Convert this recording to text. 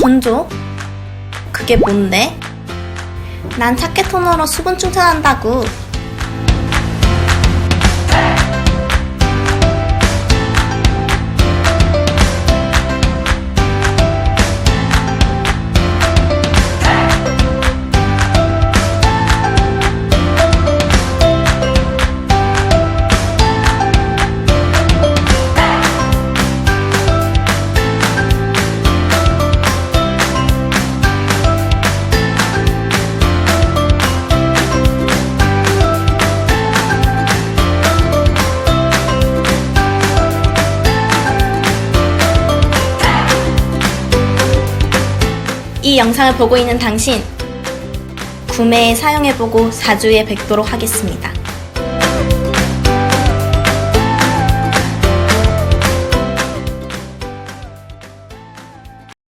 건조? 그게 뭔데? 난 차케 토너로 수분 충전한다고. 이 영상을 보고 있는 당신, 구매에 사용해보고 사주에 뵙도록 하겠습니다.